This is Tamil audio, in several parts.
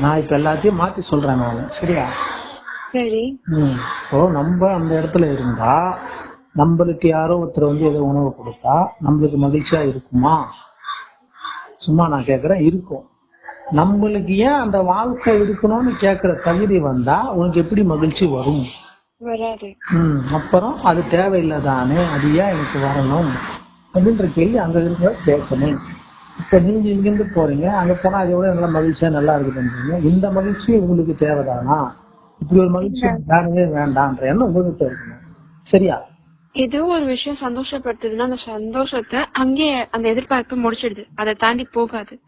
நான் இப்ப எல்லாத்தையும் மாத்தி சொல்றேன் நான். சரியா? சரி. இப்போ நம்ம அந்த இடத்துல இருந்தா நம்மளுக்கு யாரோ ஒருத்தர் வந்து ஏதோ உணவு கொடுத்தா நம்மளுக்கு மகிழ்ச்சியா இருக்குமா? சும்மா நான் கேக்குறேன் இருக்கும். நம்மளுக்கு ஏன் அந்த வாழ்க்கை இருக்கணும்னு கேக்குற தகுதி வந்தா உனக்கு எப்படி மகிழ்ச்சி வரும்? ம். அப்புறம் அது தேவையில்லைதானே அது ஏன் எனக்கு வரணும்? அப்படின்ற கேள்வி அங்க இருக்கிற கேட்கணும் இப்ப நீங்க இங்கிருந்து போறீங்க அங்க போனா அதை விட நல்லா மகிழ்ச்சியா நல்லா இருக்குதுன்றீங்க. இந்த மகிழ்ச்சி உங்களுக்கு தேவைதானா? இப்படி ஒரு மகிழ்ச்சி வேறவே வேண்டான்ற எண்ணம் உங்ககிட்ட இருக்கணும் சரியா? ஏதோ ஒரு விஷயம் சந்தோஷப்படுத்துதுன்னா அந்த சந்தோஷத்தை அங்கேயே அந்த எதிர்பார்ப்பு முடிச்சிடுது. அதை தாண்டி போகாது.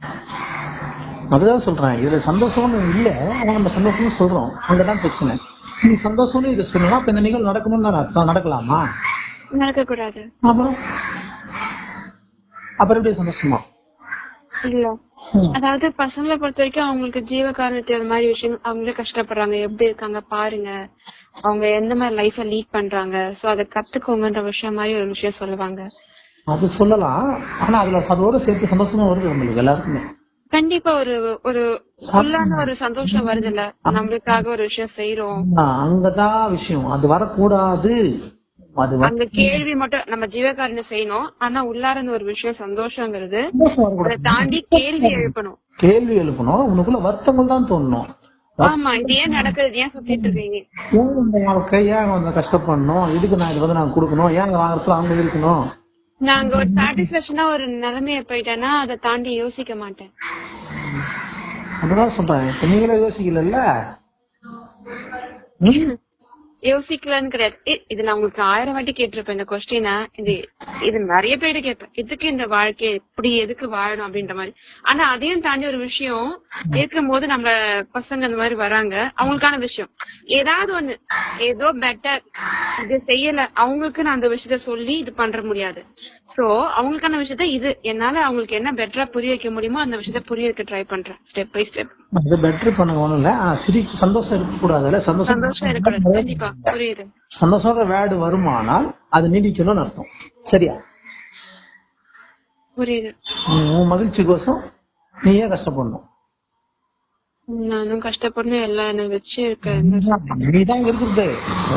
அதுதான் சொல்றேன். இதுல சந்தோஷம்னு இல்ல. ஆனா நம்ம சந்தோஷம்னு சொல்றோம். அங்கதான் பிரச்சனை. நீ சந்தோஷம்னு இதை சொல்லணும். அப்ப இந்த நிகழ்வு நடக்கணும்னு அர்த்தம். நடக்கலாமா? நடக்க கூடாது அப்புறம் அப்புறம் எப்படி சந்தோஷமா? இல்ல. அதாவது பசங்களை பொறுத்த வரைக்கும் அவங்களுக்கு ஜீவ காரணத்தை அந்த மாதிரி விஷயங்கள் அவங்களே கஷ்டப்படுறாங்க. எப்படி இருக்காங்க பாருங்க. அவங்க எந்த மாதிரி லைஃப லீட் பண்றாங்க. சோ அதை கத்துக்கோங்கன்ற விஷயம் மாதிரி ஒரு விஷயம் சொல்லுவாங்க. அது சொல்லலாம். ஆனா அதுல அதோட சேர்த்து சந்தோஷமா வருது நம்மளுக்கு எல்லாருக்குமே. கண்டிப்பா ஒரு ஒரு ஃபுல்லான ஒரு சந்தோஷம் வருது இல்ல நம்மளுக்காக ஒரு விஷயம் செய்யறோம் அங்கதான் விஷயம். அது வரக்கூடாது. அது அந்த கேள்வி மட்டும் நம்ம ஜீவகாரணம் செய்யணும்? ஆனா உள்ளார இருந்து ஒரு விஷயம் சந்தோஷங்கிறது அதை தாண்டி கேள்வி எழுப்பணும். கேள்வி எழுப்பணும். உனக்குள்ள வருத்தங்கள் தான் தோணணும் ஆமா இது ஏன் நடக்குது? ஏன் சுத்திட்டு இருக்கீங்க? ஏன் இந்த வாழ்க்கை? ஏன் வந்து கஷ்டப்படணும்? இதுக்கு நான் இது வந்து நான் கொடுக்கணும். ஏன் வாங்குறதுல அவங்க இருக்கணும்? நாங்க ஒரு சாட்டிஸ்பேக்ஷனா ஒரு நிலைமைய போயிட்டேன்னா அதை தாண்டி யோசிக்க மாட்டேன். அதுதான் சொல்றேன். நீங்களே யோசிக்கல யோசிக்கலன்னு கிடையாது. இது நான் உங்களுக்கு ஆயிரம் வாட்டி கேட்டிருப்பேன் இந்த கொஸ்டினை இது இது நிறைய பேர் கேட்பேன். எதுக்கு இந்த வாழ்க்கை எப்படி எதுக்கு வாழணும் அப்படின்ற மாதிரி. ஆனா அதையும் தாண்டி ஒரு விஷயம் இருக்கும் போது நம்ம பசங்க அந்த மாதிரி வராங்க. அவங்களுக்கான விஷயம். ஏதாவது ஒண்ணு ஏதோ பெட்டர் இது செய்யல. அவங்களுக்கு நான் அந்த விஷயத்த சொல்லி இது பண்ற முடியாது. சோ அவங்களுக்கான விஷயத்த இது. என்னால அவங்களுக்கு என்ன பெட்டரா புரிய வைக்க முடியுமோ அந்த விஷயத்த புரிய வைக்க ட்ரை பண்றேன் ஸ்டெப் பை ஸ்டெப் அது பெட்டர் பண்ண ஒண்ணும் இல்ல. சந்தோஷம் இருக்கக்கூடாதுல்ல சந்தோஷம் சந்தோஷம் இருக்கக்கூடாது. கண்டிப்பா. புரியுது. சந்தோஷம் வேர்டு வருமானால் அது நீடிக்கணும்னு அர்த்தம். சரியா? புரியுது. உன் மகிழ்ச்சிக்கோசம் நீ ஏன் கஷ்டப்படணும். நானும் கஷ்டப்படணும் எல்லாம் என்ன வச்சு இருக்க நீ தான் இருக்கிறது.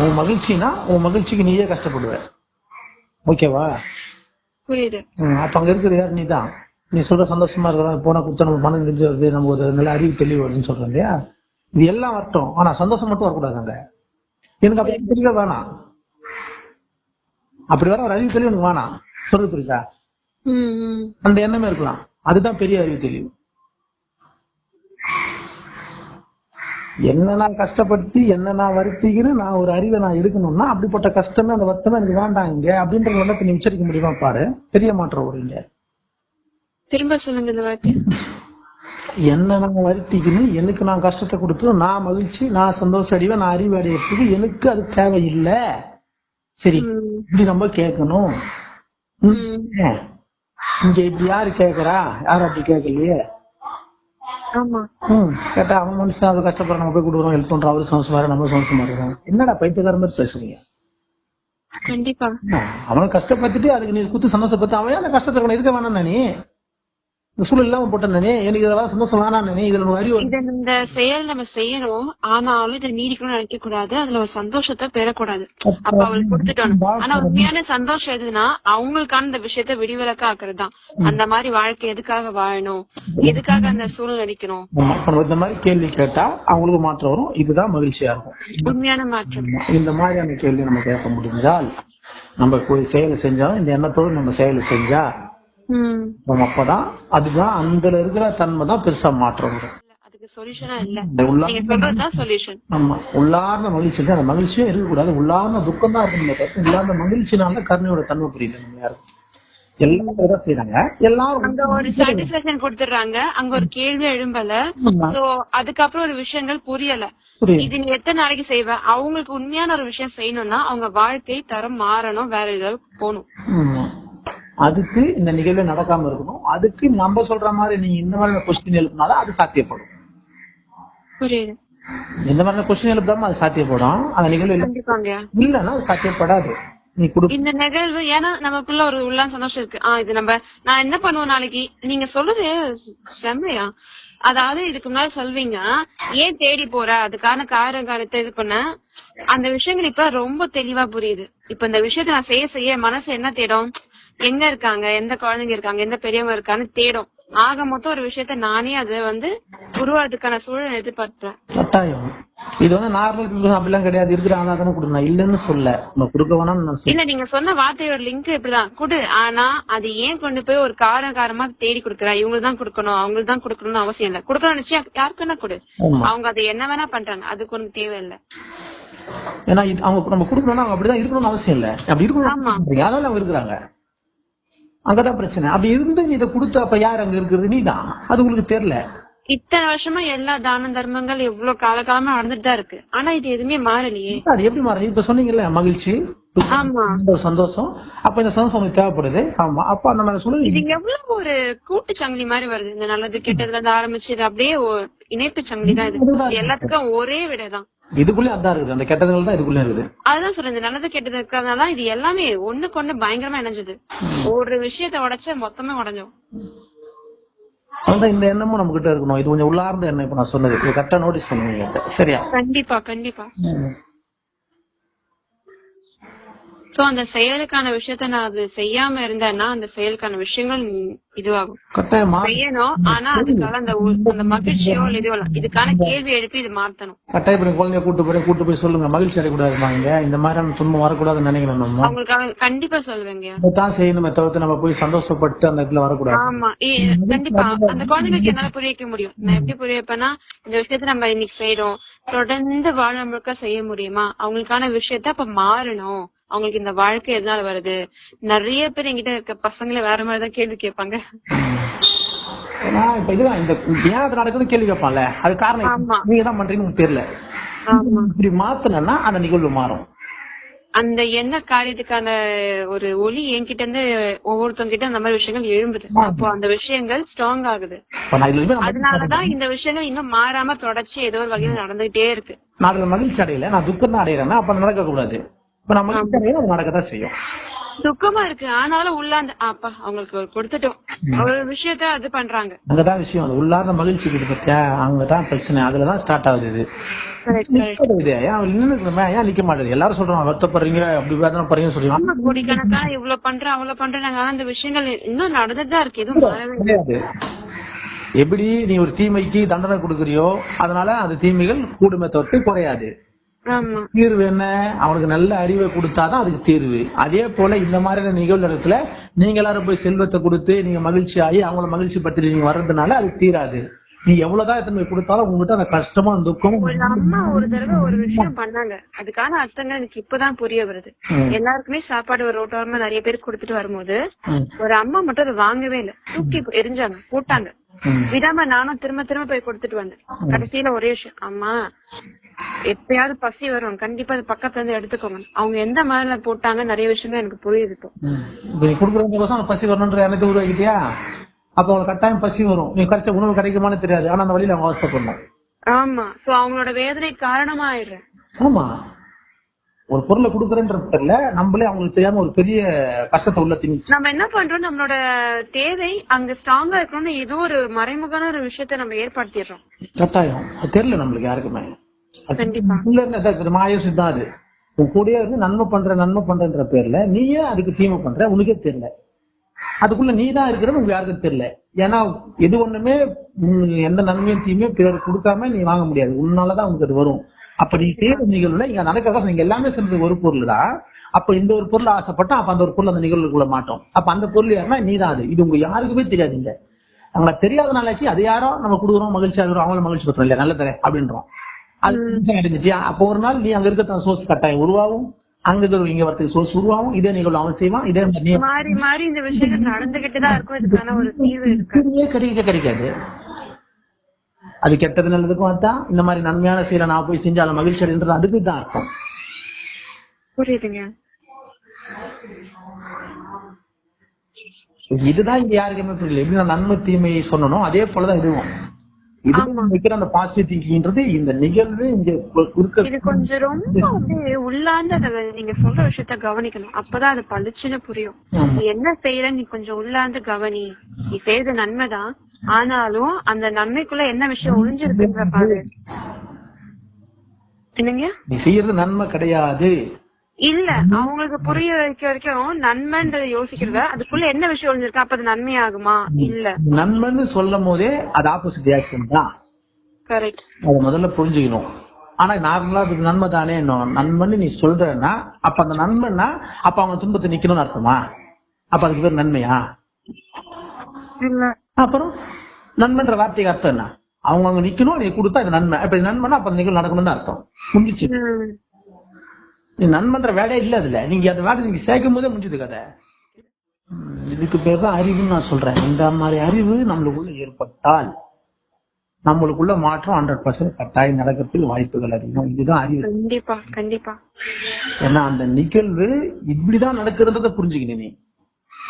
உன் மகிழ்ச்சினா உன் மகிழ்ச்சிக்கு நீயே கஷ்டப்படுவ. ஓகேவா? புரியுது. அப்ப அங்க இருக்கிறது யார் நீ தான் நீ சொல்ற சந்தோஷமா இருக்கிறோம் போனா குத்த நம்ம மனம் நின்று வருது நம்ம ஒரு நல்ல அறிவு தெளிவு வருதுன்னு சொல்றோம் இல்லையா? இது எல்லாம் வரட்டும். ஆனா சந்தோஷம் மட்டும் வரக்கூடாது அங்க. எனக்கு அப்படி தெளிவே வேணாம். அப்படி வர ஒரு அறிவு தெளிவு எனக்கு வேணாம். சொல்றது புரியுதா. அந்த எண்ணமே இருக்கலாம். அதுதான் பெரிய அறிவு தெளிவு. என்ன நான் கஷ்டப்படுத்தி என்ன நான் வருத்திக்கின்னு நான் ஒரு அறிவை நான் எடுக்கணும்னா அப்படிப்பட்ட கஷ்டமே அந்த வருத்தமே எனக்கு வேண்டாம் இங்க. அப்படின்ற எண்ணத்தை நீ உச்சரிக்க முடியுமா? பாரு. பெரிய மாற்றம் வரும் இங்க. திரும்ப சொல்லுங்க இந்த வார்த்தை. என்ன நான் வருத்திக்கணும் எனக்கு நான் கஷ்டத்தை கொடுத்து நான் மகிழ்ச்சி நான் சந்தோஷம் அடைவேன் நான் அறிவு அடையறதுக்கு எனக்கு அது தேவையில்லை. சரி ம், இப்படி நம்ம கேட்கணும்? இங்க இப்படி யாரு கேக்குறா யாரும் அப்படி கேட்கலையே? கேட்டா அவன் மனுஷன் அது கஷ்டப்படுற நம்ம போய் கொடுக்குறோம் ஹெல்ப் பண்றோம் அவரு சந்தோஷமா நம்ம சந்தோஷமா இருக்கிறோம் என்னடா பைத்தியக்கார மாதிரி பேசுறீங்க? கண்டிப்பா. அவனை கஷ்டப்பட்டுட்டு அதுக்கு நீ குத்து சந்தோஷப்பட்டு அவன் அந்த கஷ்டத்தை இருக்க வேணாம் நானே இந்த சூழல் இல்லாம போட்டேன் எனக்கு இதெல்லாம் சந்தோஷம் வேணாம் இதுல இத இந்த செயல் நம்ம செய்யறோம் ஆனாலும் இதை நீடிக்கணும்னு நினைக்க கூடாது அதுல ஒரு சந்தோஷத்தை பெறக்கூடாது. அப்ப அவளுக்கு கொடுத்துட்டோம் ஆனா உண்மையான சந்தோஷம் எதுனா அவங்களுக்கான இந்த விஷயத்த விடிவிலக்கா ஆக்குறது தான் அந்த மாதிரி வாழ்க்கை எதுக்காக வாழணும்? எதுக்காக அந்த சூழல் அடிக்கணும் இந்த மாதிரி கேள்வி கேட்டா அவங்களுக்கு மாற்றம் வரும். இதுதான் மகிழ்ச்சியா இருக்கும். உண்மையான மாற்றம். இந்த மாதிரியான கேள்வி நம்ம கேட்க முடிஞ்சால் நம்ம செயலை செஞ்சாலும் இந்த எண்ணத்தோடு நம்ம செயலை செஞ்சா நம்ம அப்பதான் அதுதான் அந்த இருக்கிற தன்மை தான் பெருசா மாற்றம் வரும். உள்ளார்ந்த மகிழ்ச்சி. அந்த மகிழ்ச்சியே இருக்கக்கூடாது. உள்ளார்ந்த துக்கம் தான் இருக்கணும் உள்ளார்ந்த மகிழ்ச்சினால கருணையோட தன்மை புரியுது நம்ம யாருக்கும். எல்லாரும் செய்யறாங்க எல்லாரும் அங்க ஒரு சாட்டிஸ்பேக்ஷன் கொடுத்துடுறாங்க. அங்க ஒரு கேள்வி எழும்பல. சோ அதுக்கப்புறம் ஒரு விஷயங்கள் புரியல. இது நீ எத்தனை நாளைக்கு செய்வ? அவங்களுக்கு உண்மையான ஒரு விஷயம் செய்யணும்னா அவங்க வாழ்க்கை தரம் மாறணும் வேற ஏதாவது போகணும். அதுக்கு இந்த நிகழ்வு நடக்காம இருக்கணும். அதுக்கு நம்ம சொல்ற மாதிரி நீங்க இந்த மாதிரி கொஸ்டின் எழுப்பினாலும் அது சாத்தியப்படும். இந்த மாதிரி கொஸ்டின் எழுப்பாம அது சாத்தியப்படும். அந்த நிகழ்வு இல்லைன்னா அது சாத்தியப்படாது. இந்த நிகழ்வு ஏன்னா நமக்குள்ள ஒரு உள்ள சந்தோஷம் இருக்கு. ஆஹ் இது நம்ம நான் என்ன பண்ணுவேன் நாளைக்கு? நீங்க சொல்றது செம்மையா? அதாவது இதுக்கு முன்னாடி சொல்வீங்க ஏன் தேடி போற? அதுக்கான கார காரியத்தை இது பண்ண. அந்த விஷயங்கள் இப்ப ரொம்ப தெளிவா புரியுது. இப்ப இந்த விஷயத்த நான் செய்ய செய்ய மனசு என்ன தேடும்? எங்க இருக்காங்க எந்த குழந்தைங்க இருக்காங்க எந்த பெரியவங்க இருக்கான்னு தேடும். ஆக மொத்தம் ஒரு விஷயத்த நானே அதை வந்து உருவாதுக்கான சூழல் எதிர்பார்க்கிறேன். கட்டாயம். இது வந்து நார்மல் பீப்புள் அப்படிலாம் கிடையாது. இருக்கிறாங்க தானே கொடுங்க நான் இல்லைன்னு சொல்ல. நம்ம கொடுக்க சொல்ல இல்ல நீங்க சொன்ன வார்த்தையோட லிங்க் இப்படிதான். குடு. ஆனா அது ஏன் கொண்டு போய் ஒரு கார காரமா தேடி கொடுக்குறா? இவங்களுக்கு தான் கொடுக்கணும். அவங்களுக்கு தான் கொடுக்கணும்னு அவசியம் இல்ல. கொடுக்கணும் நிச்சயம் யாருக்குன்னா கொடு. ஆமா. அவங்க அதை என்ன வேணா பண்றாங்க. அதுக்கு ஒண்ணு தேவையில்லை. ஏன்னா அவங்க நம்ம கொடுக்கணும்னா அவங்க அப்படிதான் இருக்கணும்னு அவசியம் இல்ல. அப்படி. இருக்கணும் அதனால அவங்க இருக்கிறாங்க? அங்கதான் பிரச்சனை. அப்படி இருந்து நீ இதை கொடுத்த அப்ப யார் அங்க இருக்கிறது? நீ தான் அது உங்களுக்கு தெரியல. இத்தனை வருஷமா எல்லா தான தர்மங்கள் எவ்வளவு காலகாலமா நடந்துட்டு தான் இருக்கு. ஆனா இது எதுவுமே மாறலையே. அது எப்படி மாறும் இப்ப சொன்னீங்கல்ல மகிழ்ச்சி சந்தோஷம். அப்ப இந்த சந்தோஷம் உங்களுக்கு தேவைப்படுது. ஆமா. அப்ப அந்த மாதிரி இது சொல்லுங்க எவ்வளவு ஒரு கூட்டு சங்கிலி மாதிரி வருது. இந்த நல்லது கெட்டதுல இருந்து ஆரம்பிச்சு இது அப்படியே இணைப்பு சங்கிலி தான் இது. எல்லாத்துக்கும் ஒரே விடைதான். இதுக்குள்ளே அதான் இருக்குது. அந்த கெட்டதுகள் தான் இதுக்குள்ளே இருக்குது. அதுதான் சொல்றேன். இந்த நல்லது கெட்டது இருக்கிறதுனால இது எல்லாமே ஒண்ணுக்கு ஒண்ணு பயங்கரமா இணைஞ்சது. ஒரு விஷயத்த உடைச்சா மொத்தமே உடைஞ்சோம் அதான் இந்த எண்ணமும் நம்ம கிட்ட இருக்கணும். இது கொஞ்சம் உள்ளார்ந்த எண்ணம். இப்ப நான் சொன்னது. கரெக்டா நோட்டீஸ் பண்ணுவீங்க சரியா? கண்டிப்பா கண்டிப்பா. சோ அந்த செயலுக்கான விஷயத்த நான் அது செய்யாம இருந்தேன்னா அந்த செயலுக்கான விஷயங்கள் இதுவாகும். கட்டாயமா? செய்யணும். ஆனா அதுக்கான அந்த அந்த மகிழ்ச்சியோ இல்ல இதுவோ. இதுக்கான கேள்வி எழுப்பி இது மாத்தணும். கட்டாயம் குழந்தைய கூட்டு போய் கூட்டு போய் சொல்லுங்க. மகிழ்ச்சி அடையக்கூடாதுமா இங்க? இந்த மாதிரியான துன்பம் வரக்கூடாதுன்னு நினைக்கணும்? நம்ம அவங்களுக்காக கண்டிப்பா சொல்லுவேங்க. இதைத்தான் செய்யணுமே தவிர்த்து நம்ம போய் சந்தோஷப்பட்டு அந்த இடத்துல வரக்கூடாது. ஆமா. கண்டிப்பா. அந்த குழந்தைகளுக்கு என்னால புரிய வைக்க முடியும். நான் எப்படி புரிய வைப்பேன்னா இந்த விஷயத்த நம்ம இன்னைக்கு செய்யறோம் தொடர்ந்து வாழ முழுக்க செய்ய முடியுமா? அவங்களுக்கான விஷயத்த அப்ப மாறணும். அவங்களுக்கு இந்த வாழ்க்கை எதனால வருது? நிறைய பேர் என்கிட்ட இருக்க பசங்களே வேற மாதிரிதான் கேள்வி கேட்பாங்க. ஏன்னா இப்ப இதுதான் இந்த ஏன் அது நடக்குதுன்னு கேள்வி கேட்பான்ல. அது காரணம். நீங்க தான் பண்றீங்கன்னு தெரியல இப்படி அந்த நிகழ்வு மாறும். அந்த என்ன காரியத்துக்கான ஒரு ஒளி என்கிட்ட இருந்து ஒவ்வொருத்தவங்க கிட்ட அந்த மாதிரி விஷயங்கள் எழும்புது. அப்போ அந்த விஷயங்கள் ஸ்ட்ராங் ஆகுது. அதனாலதான் இந்த விஷயங்கள் இன்னும் மாறாம தொடர்ச்சி ஏதோ ஒரு வகையில நடந்துகிட்டே இருக்கு. நான் அதுல மகிழ்ச்சி அடையல. நான் துக்கம் தான் அடையிறேன்னா அப்ப நடக்க கூடாது இப்ப நான் மகிழ்ச்சி அடையில அது நடக்கத்தான் செய்யும். துக்கமா இருக்கு. ஆனாலும் உள்ள அந்த அப்பா அவங்களுக்கு கொடுத்துட்டோம். ஒரு விஷயத்த அது பண்றாங்க. அங்கதான் விஷயம். அது உள்ளார்ந்த மகிழ்ச்சி பத்தியா அங்கதான் பிரச்சனை. அதுலதான் ஸ்டார்ட் ஆகுது இது. ஏன் நிக்க மாட்டேது? எல்லாரும் சொல்றாங்க வருத்தப்படுறீங்க அப்படி வேதனை பண்றீங்கன்னு சொல்றீங்க. இவ்வளவு பண்றேன் அவ்வளவு பண்றேன் அந்த விஷயங்கள் இன்னும் நடந்துதான் இருக்கு. எதுவும் எப்படி நீ ஒரு தீமைக்கு தண்டனை கொடுக்கறியோ அதனால அந்த தீமைகள் கூடுமே தவிர்த்து குறையாது. தீர்வு என்ன? அவனுக்கு நல்ல அறிவை கொடுத்தாதான் அதுக்கு தீர்வு. அதே போல இந்த மாதிரியான நிகழ்வு இடத்துல நீங்க எல்லாரும் போய் செல்வத்தை கொடுத்து நீங்க மகிழ்ச்சி ஆகி அவங்கள மகிழ்ச்சி படுத்தி நீங்க வர்றதுனால அது தீராது. நீ எவ்வளவுதான் எத்தனை கொடுத்தாலும் உங்ககிட்ட அந்த கஷ்டமும் துக்கமும் ஒரு அம்மா ஒரு தடவை ஒரு விஷயம் பண்ணாங்க. அதுக்கான அர்த்தங்கள் எனக்கு இப்பதான் புரிய வருது. எல்லாருக்குமே சாப்பாடு ஒரு ரோட்டோரமா நிறைய பேர் கொடுத்துட்டு வரும்போது ஒரு அம்மா மட்டும் அதை வாங்கவே இல்ல. தூக்கி எரிஞ்சாங்க போட்டாங்க. விடாம நானும் திரும்ப திரும்ப போய் கொடுத்துட்டு வந்தேன். கடைசியில ஒரே விஷயம் அம்மா எப்பயாவது பசி வரும். கண்டிப்பா அது பக்கத்துல இருந்து எடுத்துக்கோங்க. அவங்க எந்த மாதிரில போட்டாங்க நிறைய விஷயங்கள் எனக்கு புரியுது இப்போ. பசி வரணுன்ற எண்ணத்தை உருவாக்கிட்டியா? அப்ப அவங்களுக்கு கட்டாயம் பசி வரும். நீ கிடைச்ச உணவு கிடைக்குமான்னு தெரியாது. ஆனா அந்த வழியில அவங்க அவசரப்படணும் ஆமா. சோ அவங்களோட வேதனை காரணமா ஆயிடுறேன் ஆமா. ஒரு பொருளை கொடுக்குறேன்ற பேர்ல நம்மளே அவங்களுக்கு தெரியாம ஒரு பெரிய கஷ்டத்தை உள்ள திணிச்சு. நம்ம என்ன பண்றோம்? நம்மளோட தேவை அங்க ஸ்ட்ராங்கா இருக்கணும்னு ஏதோ ஒரு மறைமுகமான ஒரு விஷயத்த நம்ம ஏற்படுத்திடுறோம். கட்டாயம். தெரியல நம்மளுக்கு யாருக்குமே. மாய சித்தம் அது. உன் கூடயே இருந்து நன்மை பண்ற நன்மை பண்றன்ற பேர்ல நீயே அதுக்கு தீமை பண்ற உனக்கே தெரியல. அதுக்குள்ள நீ தான் இருக்கிற உங்க யாருக்கும் தெரியல. ஏன்னா எது ஒண்ணுமே எந்த நன்மையும் தீமையும் பிறர் கொடுக்காம நீ வாங்க முடியாது. உன்னாலதான் உனக்கு அது வரும். அப்ப நீ செய்யற நிகழ்வுல இங்க நடக்கிறதா நீங்க எல்லாமே சேர்ந்தது ஒரு பொருள் தான். அப்ப இந்த ஒரு பொருள் ஆசைப்பட்டா அப்ப அந்த ஒரு பொருள் அந்த நிகழ்வுக்குள்ள மாட்டோம். அப்ப அந்த பொருள் யாருன்னா நீ தான் அது. இது உங்க யாருக்குமே தெரியாதுங்க. அவங்க தெரியாதனாலாச்சு அது யாரோ நம்ம கொடுக்குறோம் மகிழ்ச்சி ஆகுறோம் அவங்கள மகிழ்ச்சி பத்துறோம் இல்லையா? நல்ல தரேன் அப்படின்றோம். அது அடைஞ்சிட்டியா அப்போ ஒரு நாள் நீ அங்க இருக்க சோர்ஸ் கட்டாயம் உருவாகும். அங்க இருக்கிற இங்க வரதுக்கு சோர்ஸ் உருவாகும் இதே நிகழ்வு அவன் செய்வான் இதே மாதிரி மாறி இந்த விஷயங்கள் நடந்துகிட்டு தான் இருக்கும். இதுக்கான ஒரு தீர்வு இருக்கு. தீர்வே கிடைக்க கிடைக்காது. அது கெட்டது நல்லதுக்கும் அதான். இந்த மாதிரி நன்மையான செயலை நான் போய் செஞ்சு அதை மகிழ்ச்சி அடைன்றது அதுக்கு தான் அர்த்தம். புரியுதுங்க. இதுதான் இங்க யாருக்குமே புரியல. எப்படி நான் நன்மை தீமையை சொன்னனோ அதே போலதான் இதுவும். அந்த பாசிட்டிவ் திங்கிங்ன்றது இந்த நிகழ்வு இங்க இருக்க இது கொஞ்சம் ரொம்ப உள்ளார்ந்து அத நீங்க சொல்ற விஷயத்த கவனிக்கணும். அப்பதான் அது பளிச்சுன்னு புரியும். நீ என்ன செய்யற நீ கொஞ்சம் உள்ளார்ந்து கவனி. நீ செய்யறது நன்மைதான். ஆனாலும் அந்த நன்மைக்குள்ள என்ன விஷயம் ஒளிஞ்சிருக்குன்ற பாரு. என்னங்க நீ செய்யறது நன்மை கிடையாது. இல்ல அவங்களுக்கு புரிய வைக்க வரைக்கும் நன்மைன்றத யோசிக்கிறத? அதுக்குள்ள என்ன விஷயம் ஒளிஞ்சிருக்கு? அப்ப அது நன்மையாகுமா? இல்ல. நன்மைன்னு சொல்லும் போதே அது ஆப்போசிட் ரியாக்ஷன் தான். கரெக்ட் அதை முதல்ல புரிஞ்சுக்கணும். ஆனா நார்மலா இது நன்மை தானே நன்மைன்னு நீ சொல்றன்னா அப்ப அந்த நன்மைன்னா அப்ப அவங்க துன்பத்தை நிக்கணும்னு அர்த்தமா? அப்ப அதுக்கு பேர் நன்மையா? இல்ல. அப்புறம் நன்மைன்ற வார்த்தைக்கு அர்த்தம் என்ன? அவங்க அங்க நிக்கணும் நீ கொடுத்தா இது நன்மை. அப்ப இது நன்மைனா அப்ப நிகழ்வு நடக்கணும்னு அர்த்தம். முடிஞ்சிச்சு நன்மைன்ற வேலையே இல்ல அதுல. நீங்க அந்த வேலை நீங்க சேர்க்கும் போதே முடிஞ்சது கதை. இதுக்கு பேர் தான் அறிவுன்னு நான் சொல்றேன். இந்த மாதிரி அறிவு நம்மளுக்குள்ள ஏற்பட்டால் நம்மளுக்குள்ள மாற்றம் ஹண்ட்ரட் பர்சன்ட் கட்டாயம் நடக்கிறதுக்கு வாய்ப்புகள் அதிகம். இதுதான் அறிவு. கண்டிப்பா கண்டிப்பா. ஏன்னா அந்த நிகழ்வு இப்படிதான் நடக்கிறத புரிஞ்சுக்கணும் நீ.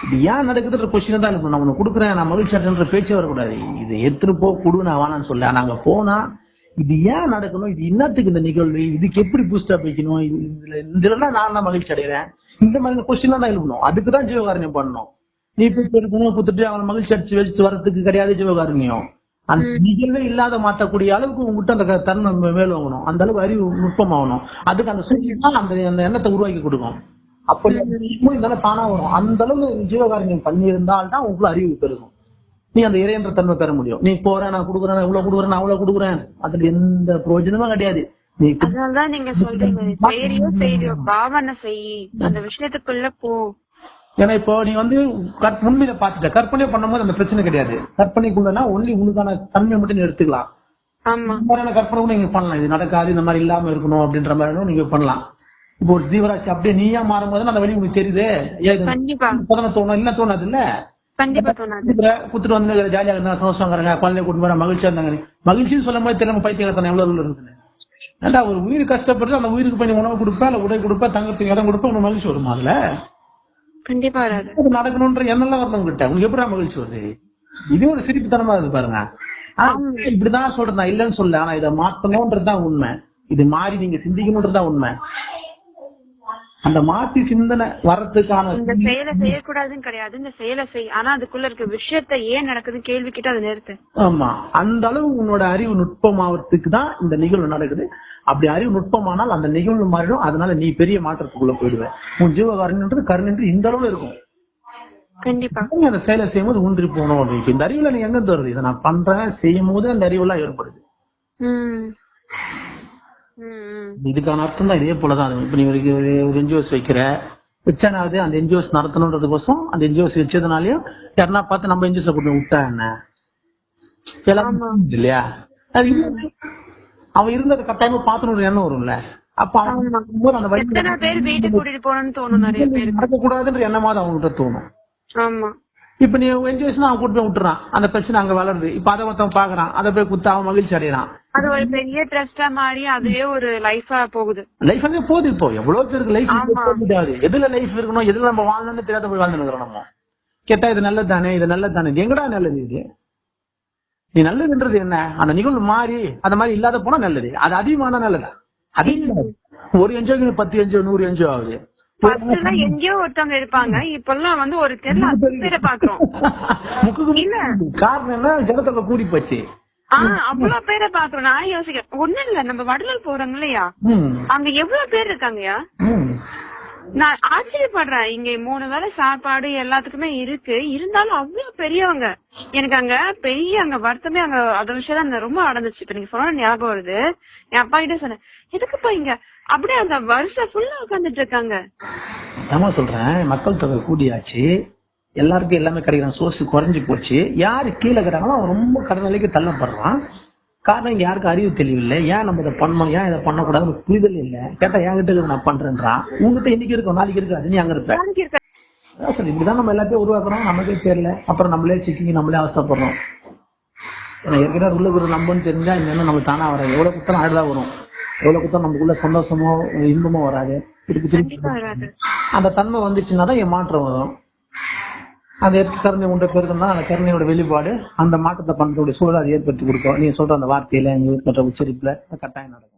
இது ஏன் நடக்குதுன்ற கொஸ்டின் தான் நான் உனக்கு கொடுக்குறேன். நான் மகிழ்ச்சி பேச்சே வரக்கூடாது. இது எடுத்துட்டு போ கொடு நான் வேணாம்னு சொல்ல அங்க போனா இது ஏன் நடக்கணும்? இது என்னத்துக்கு இந்த நிகழ்வு? இதுக்கு எப்படி பூஸ்டப் வைக்கணும் இது இதுல இதுல நான் தான் மகிழ்ச்சி அடைகிறேன். இந்த மாதிரி கொஸ்டின் தான் எழுப்பணும். அதுக்கு தான் ஜீவகாரண்யம் பண்ணணும். நீ போய் எடுக்கணும் குத்துட்டு அவனை மகிழ்ச்சி அடிச்சு வச்சுட்டு வர்றதுக்கு கிடையாது ஜீவகாரண்யம். அந்த நிகழ்வே இல்லாத மாத்தக்கூடிய அளவுக்கு உங்ககிட்ட அந்த க- தன்மை மே- மேல் வாங்கணும். அந்த அளவுக்கு அறிவு நுட்பமாகணும். அதுக்கு அந்த சூழ்நிலை தான் அந்த அந்த எண்ணத்தை உருவாக்கி கொடுக்கும் அப்ப இதெல்லாம் தானா வரும். அந்த அளவு ஜீவகாரண்யம் பண்ணியிருந்தால் தான் உங்களுக்கு அறிவு பெருகும். நீ அந்த இறையன்ற தன்மை பெற முடியும். நீ போற நான் கொடுக்குறேன் இவ்வளவு கொடுக்குறேன் நான் அவ்வளவு கொடுக்குறேன். அதுல எந்த பிரயோஜனமும் கிடையாது. அதனாலதான் நீங்க சொல்றீங்க பாவனை செய். அந்த விஷயத்துக்குள்ள போ. ஏன்னா இப்போ நீ வந்து உண்மையில பாத்துட்ட கற்பனை பண்ணும்போது அந்த பிரச்சனை கிடையாது. கற்பனைக்குள்ளனா ஒன்லி உனக்கான தன்மை மட்டும் நீ எடுத்துக்கலாம். கற்பனை கூட நீங்க பண்ணலாம். இது நடக்காது இந்த மாதிரி இல்லாம இருக்கணும் அப்படின்ற மாதிரி நீங்க பண்ணலாம். இப்போ ஒரு ஜீவராசி அப்படியே நீயா மாறும் போது அந்த வழி உங்களுக்கு தெரியுது. தோணும் இல்ல தோணாது இல்ல கண்டிப்பா குத்துட்டு வந்து ஜாலியா இருந்தா சந்தோஷங்கிறாங்க குழந்தைய கூட்டு போற மகிழ்ச்சியா இருந்தாங்க. மகிழ்ச்சின்னு சொல்லும் போது தெரியாம பைத்தியக்காரத்தனம் எவ்வளவு இருக்குன்னு ஏன்டா ஒரு உயிர் கஷ்டப்பட்டு அந்த உயிருக்கு போய் உணவு கொடுப்ப இல்ல உடை கொடுப்ப தங்கத்துக்கு இடம் கொடுப்ப உனக்கு மகிழ்ச்சி வருமா அதுல? கண்டிப்பா நடக்கணும்ன்ற எண்ணெல்லாம் வரணும் உங்ககிட்ட உங்களுக்கு எப்படி மகிழ்ச்சி வருது? இது ஒரு சிரிப்புத்தனமா இருக்கு பாருங்க. இப்படிதான் சொல்றேன் இல்லைன்னு சொல்ல ஆனா இதை மாத்தணும்ன்றதுதான் உண்மை. இது மாறி நீங்க சிந்திக்கணும்ன்றதுதான் உண்மை. அந்த மாத்தி சிந்தனை வர்றதுக்கான இந்த செயலை செய்யக்கூடாதுன்னு கிடையாது. இந்த செயலை செய். ஆனா அதுக்குள்ள இருக்க விஷயத்த ஏன் நடக்குதுன்னு கேள்வி கிட்ட அதை நிறுத்து ஆமா. அந்த அளவு உன்னோட அறிவு நுட்பமாவதுக்கு தான் இந்த நிகழ்வு நடக்குது. அப்படி அறிவு நுட்பமானால் அந்த நிகழ்வு மாறிடும். அதனால நீ பெரிய மாற்றத்துக்குள்ள போயிடுவ. உன் ஜீவகாரன்ன்றது கருணன்று இந்த அளவுல இருக்கும். கண்டிப்பா. அந்த செயலை செய்யும்போது ஊன்றி போகணும் அப்படின்னு. இந்த அறிவுல நீ எங்க வருது? இதை நான் பண்றேன் செய்யும் போது அந்த அறிவுலாம் ஏற்படுது. உம் உம் இதுக்கான அர்த்தம் தான் இதே போலதான். இப்ப நீ ஒரு என்ஜிஓஸ் வைக்கிற வச்சானாவது அந்த என்ஜிஓஸ் நடத்தணுன்றதுக்கோசம் அந்த என்ஜிஓஸ் வச்சதுனாலயும் யாருன்னா பார்த்து நம்ம என்ஜிஓஸ் கொண்டு விட்டா என்ன? இல்லையா. அவன் இருந்தது கட்டாயமா ஒரு எண்ணம் வரும்ல. அப்ப அவன் அந்த வழி எத்தனை பேர் வீட்டுக்கு கூட்டிட்டு போகணும்னு தோணும் நிறைய பேருக்கு. நடக்க கூடாதுன்ற எண்ணமாவது அவங்ககிட்ட தோணும். ஆமா. இப்ப நீ என்ஜிஓஸ் அவன் கூட்டு போய் விட்டுறான். அந்த பிரச்சனை அங்க வளருது. இப்ப அதை ஒருத்தன் பாக்குறான் அதை போய் குத்து அவன் மகிழ்ச்சி அடையறான். அது ஒரு பெரிய ட்ரஸ்டா மாறி அதுவே ஒரு லைஃபா போகுது. லைஃப் அங்கே போகுது இப்போ. எவ்வளவு பேருக்கு லைஃப் எதுல லைஃப் இருக்கணும் எதுல நம்ம வாழணும்னு தெரியாத போய் வாழ்ந்துருக்கிறோம் நம்ம. கேட்டா இது நல்லது தானே இது நல்லது தானே இது எங்கடா நல்லது இது? நீ நல்லதுன்றது என்ன? அந்த நிகழ்வு மாறி அந்த மாதிரி இல்லாத போனா நல்லது. அது அதிகமான நல்லதா? அதிகம் ஒரு என்ஜோ பத்து என்ஜோ நூறு என்ஜோ ஆகுது. எங்கேயோ ஒருத்தவங்க இருப்பாங்க. இப்பெல்லாம் வந்து ஒரு தெருல பாக்குறோம். காரணம் என்ன? ஜனத்தொகை கூடி போச்சு. அவ்வளவு பேரை பாக்குறோம் நான் யோசிக்கிறேன். ஒண்ணும் இல்ல நம்ம வடலூர் போறோங்க இல்லையா? அங்க எவ்வளவு பேர் இருக்காங்கயா. நான் ஆச்சரியப்படுறேன். இங்க மூணு வேளை சாப்பாடு எல்லாத்துக்குமே இருக்கு. இருந்தாலும் அவ்வளவு பெரியவங்க. எனக்கு அங்க பெரிய அங்க வருத்தமே அங்க அந்த விஷயம் தான் ரொம்ப அடந்துச்சு இப்ப நீங்க சொன்ன ஞாபகம் வருது. என் அப்பா கிட்ட சொன்னேன் எதுக்குப்பா இங்க? அப்படியே அந்த வருஷம் ஃபுல்லா உட்காந்துட்டு இருக்காங்க. ஏமா சொல்றேன் மக்கள் தொகை கூடியாச்சு. எல்லாருக்கும் எல்லாமே கிடைக்கிற சோர்ஸ் குறைஞ்சு போச்சு. யாரு கீழே இருக்கிறாங்களோ அவன் ரொம்ப கடன் நிலைக்கு தள்ளப்படுறான். காரணம் இங்க யாருக்கும் அறிவு தெளிவு இல்லை ஏன் நம்ம இதை பண்ணணும்? ஏன் இதை பண்ணக்கூடாதுன்னு புரிதல் இல்லை. கேட்டா என்கிட்ட இருக்குது நான் பண்றேன்றான் உங்ககிட்ட இன்னைக்கு இருக்கும் நாளைக்கு இருக்காது நீ அங்க இருப்ப. சரி இப்படிதான் நம்ம எல்லாத்தையும் உருவாக்குறோம். நமக்கே தெரியல. அப்புறம் நம்மளே சிக்கி நம்மளே அவஸ்தைப்படுறோம். ஏற்கனவே உள்ள ஒரு நம்பன்னு தெரிஞ்சா எண்ணம் நம்ம தானா வரும் எவ்வளவு குத்தம் ஆடுதான் வரும். எவ்வளவு குத்தம் நமக்குள்ள சந்தோஷமோ இன்பமோ வராது. திருப்பி திருப்பி வராது. அந்த தன்மை வந்துச்சுன்னா தான் என் மாற்றம் வரும். அந்த கருணை உண்ட பெருக்கம்னா அந்த கருணையோட வெளிப்பாடு அந்த மாற்றத்தை பண்றதுடைய சூழல் அது ஏற்படுத்தி கொடுக்கும். நீங்க சொல்ற அந்த வார்த்தையில நீங்க ஏற்பட்ட உச்சரிப்புல கட்டாயம் நடக்கும்.